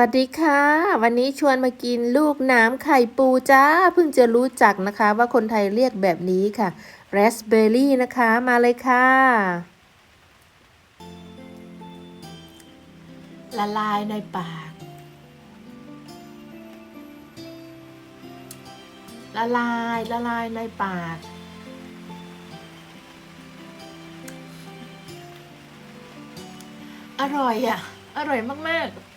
วัสดีค่ะ วันนี้ชวนมากินลูกน้ำไข่ปูจ้า เพิ่งจะรู้จักนะคะว่าคนไทยเรียกแบบนี้ค่ะรสเบอร์รี่นะคะมาเลยค่ะ ละลายในปาก ละลายละลายในปาก อร่อยอะ อร่อยมาก ๆ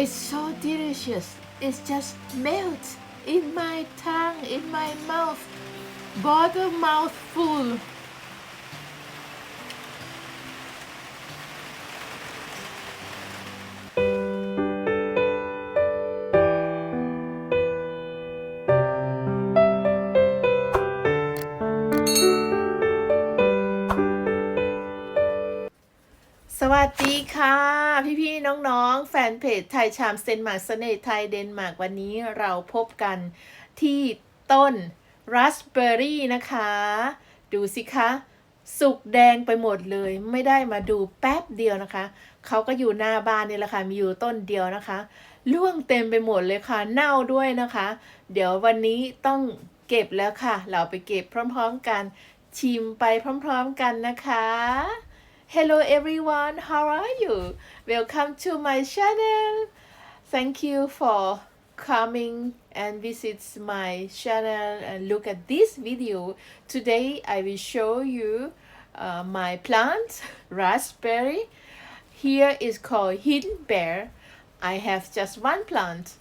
It's so delicious. It's just melt in my tongue, in my mouth. Bottom mouth สวัสดีค่ะ พี่ๆน้องๆ แฟนเพจไทยชามเซนมาร์กเสน่ห์ไทยเดนมาร์กวันนี้เราพบกันที่ต้นราสเบอร์รี่นะคะ ดูสิคะ สุกแดงไปหมดเลยไม่ได้มาดูแป๊บเดียวนะคะ เขาก็อยู่หน้าบ้านนี่แหละค่ะมีอยู่ต้นเดียวนะคะร่วงเต็มไปหมดเลยค่ะเน่าด้วยนะคะ เดี๋ยววันนี้ต้องเก็บแล้วค่ะ เราไปเก็บพร้อมๆกัน ชิมไปพร้อม ๆกันนะคะ Hello everyone, how are you? Welcome to my channel. Thank you for coming and visit my channel and look at this video. Today I will show you uh, my plant, raspberry. Here is called hidden bear. I have just one plant.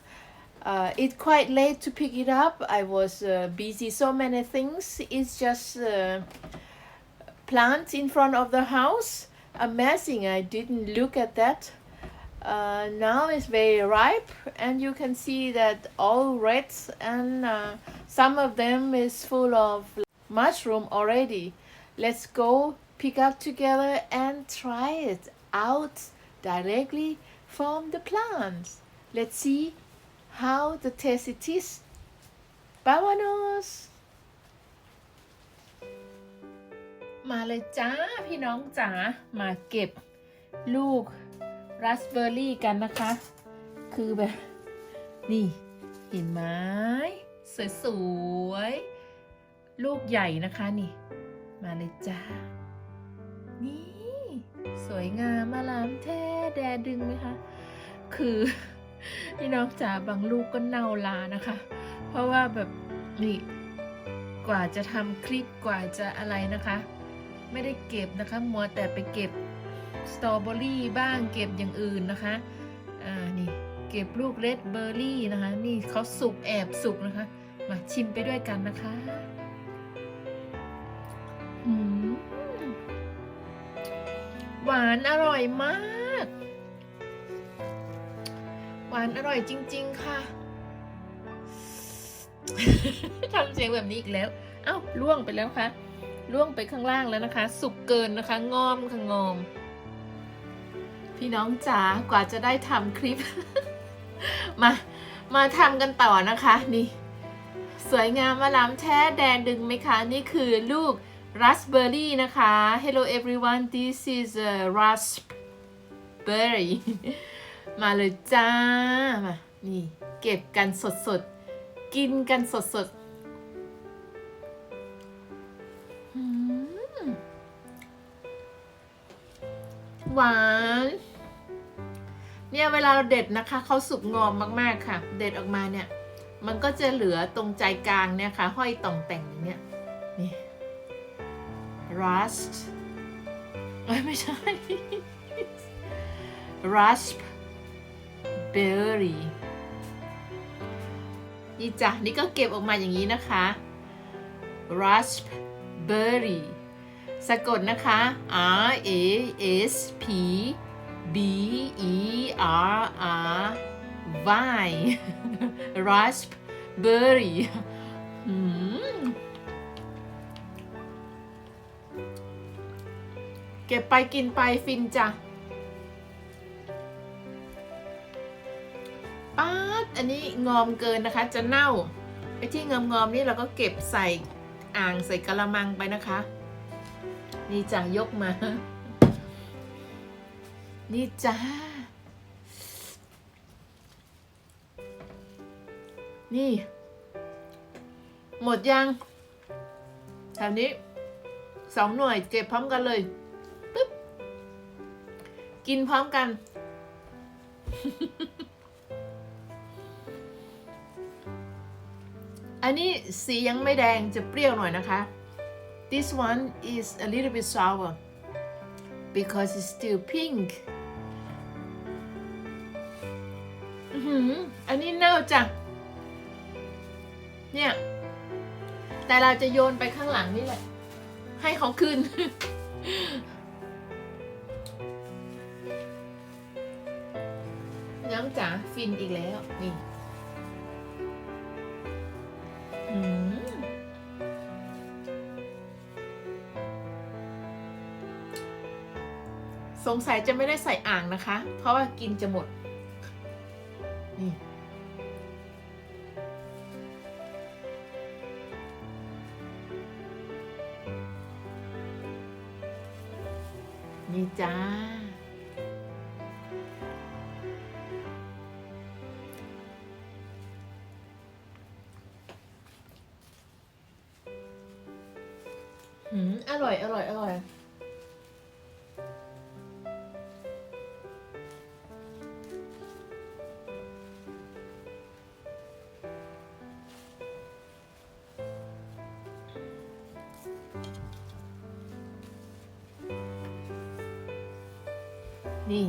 Uh, it's quite late to pick it up. I was uh, busy so many things. It's just uh, plant in front of the house. Amazing, I didn't look at that. Uh, now it's very ripe, and you can see that all red, and uh, some of them is full of mushroom already. Let's go pick up together and try it out directly from the plants. Let's see how the taste it is. Vámonos! มาเลยจ้าพี่น้องจ๋ามาเก็บลูกราสเบอร์รี่กันนะคะ คือแบบ นี่ เห็นไหมสวยๆ ลูกใหญ่นะคะนี่ มาเลยจ้า นี่ สวยงามมาลามแท้แดดดึงไหมคะ คือ พี่น้องจ๋าบางลูกก็เน่าลานะคะ เพราะว่าแบบนี่กว่าจะทำคลิปกว่าจะอะไรนะคะ ไม่ได้เก็บนะคะ มัวแต่ไปเก็บสตรอเบอรี่บ้างเก็บอย่างอื่นนะคะ อ่า นี่ เก็บลูกเรดเบอร์รี่นะคะ นี่เขาสุกแอบสุกนะคะ มาชิมไปด้วยกันนะคะ หวานอร่อยมาก หวานอร่อยจริง ๆ ค่ะ ทำเสียงแบบนี้อีกแล้ว เอ้าล่วงไปแล้วค่ะ ล่วงไปข้างล่างแล้วนะคะ สุกเกินนะคะ งอมค่ะงอม พี่น้องจ๋ากว่าจะได้ทำคลิป มามาทำกันต่อนะคะ นี่ สวยงามมาล้ำแท้แดนดึงไหมคะ นี่คือลูกราสเบอร์รี่นะคะ Hello everyone this is a raspberry มาเลยจ้ามานี่ เก็บกันสดๆ กินกันสดๆ หวาน เนี่ยเวลาเราเด็ดนะคะเขาสุกงอมมากๆค่ะ เด็ดออกมาเนี่ย มันก็จะเหลือตรงใจกลางเนี่ยค่ะ ห้อยต่องแต่งอย่างเนี้ยนี่ rust เอ้ไม่ใช่ raspberry นี่จ้ะนี่ก็เก็บออกมาอย่างนี้นะคะ raspberry สะกดนะคะ R A S P B E R R Y raspberry เก็บไปกินไปฟินจ้ะป๊าดอันนี้งอมเกินนะคะ จะเน่าไอ้ที่งอมๆนี่เราก็เก็บใส่อ่างใส่กระมังไปนะคะ นี่จ้ะยกมา นี่จ้า นี่ หมดยังแถวนี้สองหน่วยเก็บพร้อมกันเลยปึ๊บ กินพร้อมกัน อันนี้สียังไม่แดงจะเปรี้ยวหน่อยนะคะ This one is a little bit sour because it's still pink อื้อหืออันนี้เน่าจ้ะ เนี่ย แต่เราจะโยนไปข้างหลังนี่แหละ ให้เขาขึ้น น้องจ๋าฟินอีกแล้ว นี่ อืม งสัยจะไม่ได้ใส่อ่างนะคะ เพราะว่ากินจะหมด นี่นี่จ้าหืม อร่อย อร่อย อร่อย อั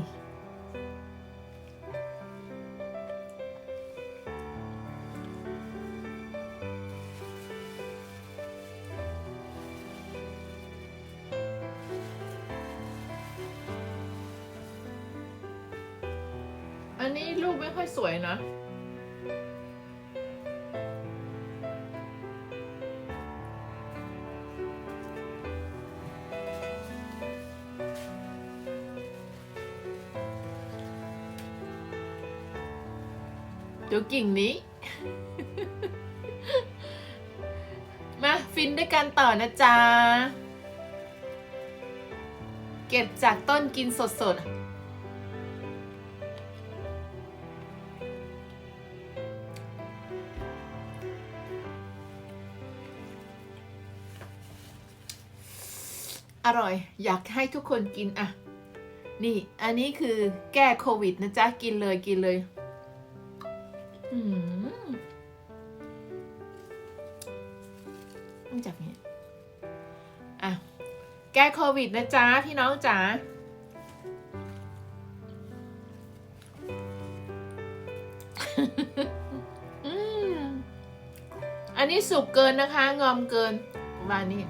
นนี้รูปไม่ค่อยสวยนะ ดูกิ่งนี้ มาฟินด้วยกันต่อนะจ๊ะ เก็บจากต้นกินสดๆอร่อย อยากให้ทุกคนกินอะ นี่ อันนี้คือแก้โควิดนะจ๊ะ กินเลยกินเลย ต้องจับนี้อะ แก้โควิดนะจ๊ะ พี่น้องจ๋าอันนี้สุกเกินนะคะ งอมเกินวานนี้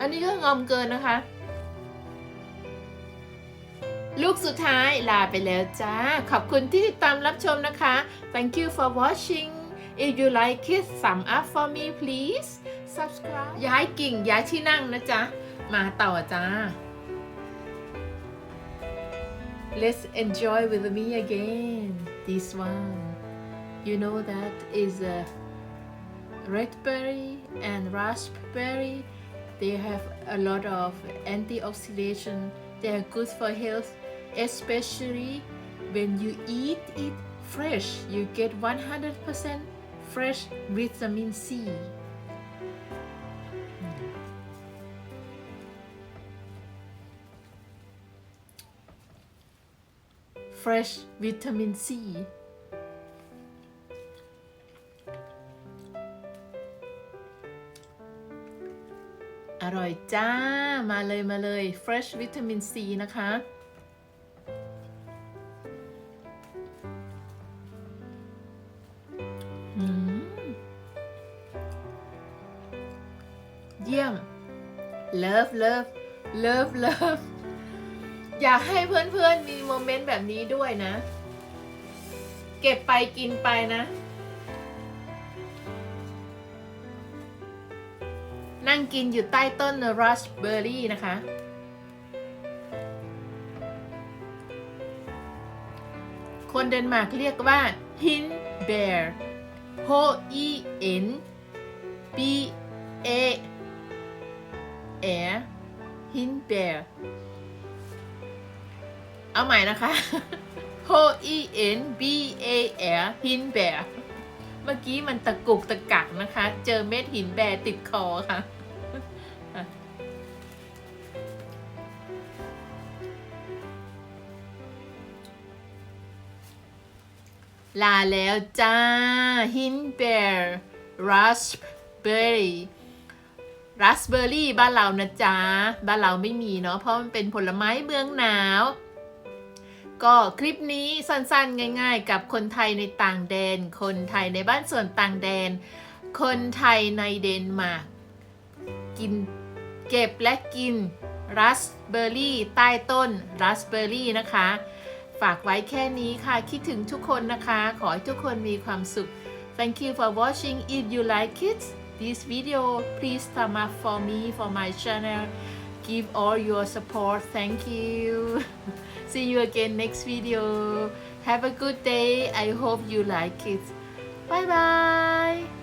อันนี้ก็งอมเกินนะคะ ลูกสุดท้ายลาไปแล้วจ้า ขอบคุณที่ติดตามรับชมนะคะ thank you for watching if you like it thumb up for me please subscribe ย้ายกิ่งย้ายที่นั่งนะจ๊ะ มาต่อจ้า let's enjoy with me again this one you know that is a red berry and raspberry they have a lot of antioxidant they are good for health especially when you eat it fresh you get 100% fresh vitamin c fresh vitamin c อร่อยจ้า มาเลยมาเลย fresh วิตามิน C นะคะ เยี่ยม love love love love อยากให้เพื่อนๆมีโมเมนต์แบบนี้ด้วยนะ เก็บไปกินไปนะ นั่งกินอยู่ใต้ต้นราสเบอร์รี่นะคะ คนเดนมาร์กเรียกว่า hin bear h o e n b a r hin bear เอาใหม่นะคะ H E N B A L หินแบร์เมื่อกี้มันตะกุกตะกักนะคะ เจอเม็ดหินแบร์ติดคอค่ะ ลาแล้วจ้า หินแบร์รัสเบอร์รี่ รัสเบอร์รี่บ้านเรานะจ๊ะ บ้านเราไม่มีเนาะเพราะมันเป็นผลไม้เมืองหนาว ก็คลิปนี้สั้นๆ ง่าย ๆ กับคนไทยในต่างแดน คนไทยในบ้านส่วนต่างแดน คนไทยในเดนมาร์กกินเก็บและกินรัสเบอร์รี่ใต้ต้นรัสเบอร์รี่นะคะ ฝากไว้แค่นี้ค่ะ คิดถึงทุกคนนะคะ ขอให้ทุกคนมีความสุข Thank you for watching if you like it this video please thumb up for me for my channel. Give all your support. Thank you. See you again next video. Have a good day. I hope you like it. Bye bye